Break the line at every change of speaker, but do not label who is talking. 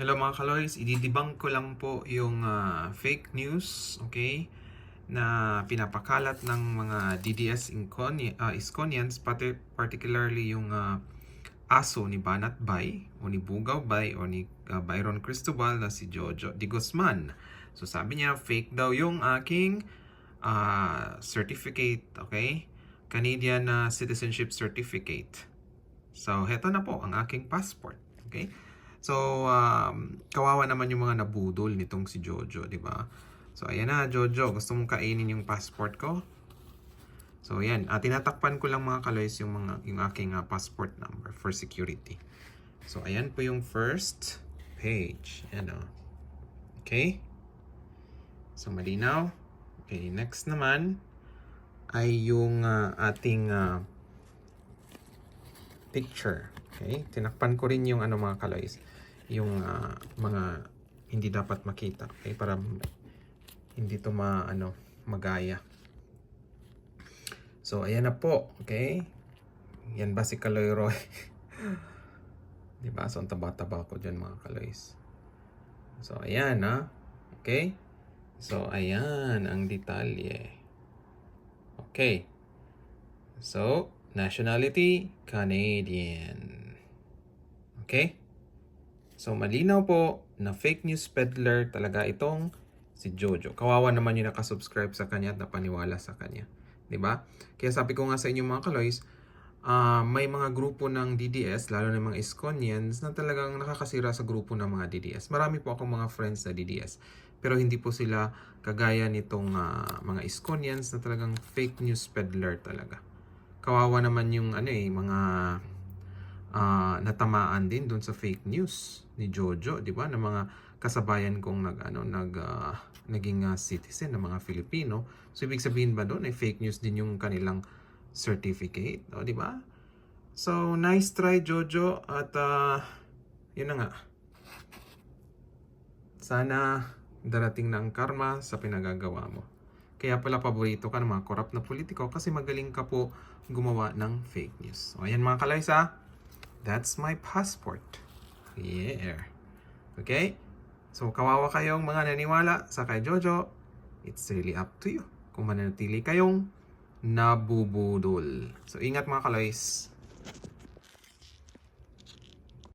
Hello mga kaloys, ididibang ko lang po yung ah, fake news, okay? Na pinapakalat ng mga DDS Inconi- Iskonians, pati particularly yung ah, aso ni Banat Bay, o ni Bugaw Bay, o ni ah, Byron Cristobal na si Jojo Di Guzman. So sabi niya, fake daw yung aking ah, certificate, okay? Canadian ah, Citizenship Certificate. So, heto na po ang aking passport. Okay? So, um, kawawa naman yung mga nabudol nitong si Jojo, di ba? So, ayan na, Jojo. Gusto mong kainin yung passport ko? So, ayan. Uh, tinatakpan ko lang mga kaloys yung, mga, yung aking uh, passport number for security. So, ayan po yung first page. Ayan o. Okay? So, malinaw. Okay, next naman ay yung uh, ating uh, picture. Okay? Tinakpan ko rin yung ano mga kaloys, yung ah, mga hindi dapat makita. Okay? Para hindi to ma ano magaya. So ayan na po, okay? Yan ba si Kaloy Roy? 'Di ba? So ang taba-taba ko diyan mga kaloys. So ayan ha. Okay? So ayan ang detalye. Okay. So, nationality, Canadian. Okay? So, malinaw po na fake news peddler talaga itong si Jojo. Kawawa naman yung nakasubscribe sa kanya at napaniwala sa kanya. ba? Kaya sabi ko nga sa inyo mga kaloys, ah, may mga grupo ng DDS, lalo na mga Iskonians, na talagang nakakasira sa grupo ng mga DDS. Marami po akong mga friends na DDS. Pero hindi po sila kagaya nitong ah, mga Iskonians na talagang fake news peddler talaga kawawa naman yung ano eh mga ah, natamaan din doon sa fake news ni Jojo, 'di ba? Ng mga kasabayan kong nag ano nag ah, naging ah, citizen ng mga Filipino. So ibig sabihin ba doon ay fake news din yung kanilang certificate, o 'di ba? So nice try Jojo at ah, yun na nga. Sana darating na ang karma sa pinagagawa mo. Kaya pala paborito ka ng mga korap na politiko kasi magaling ka po gumawa ng fake news. O ayan mga kalaysa, that's my passport. Yeah. Okay? So kawawa kayong mga naniwala sa kay Jojo, it's really up to you kung mananatili kayong nabubudol. So ingat mga kalays.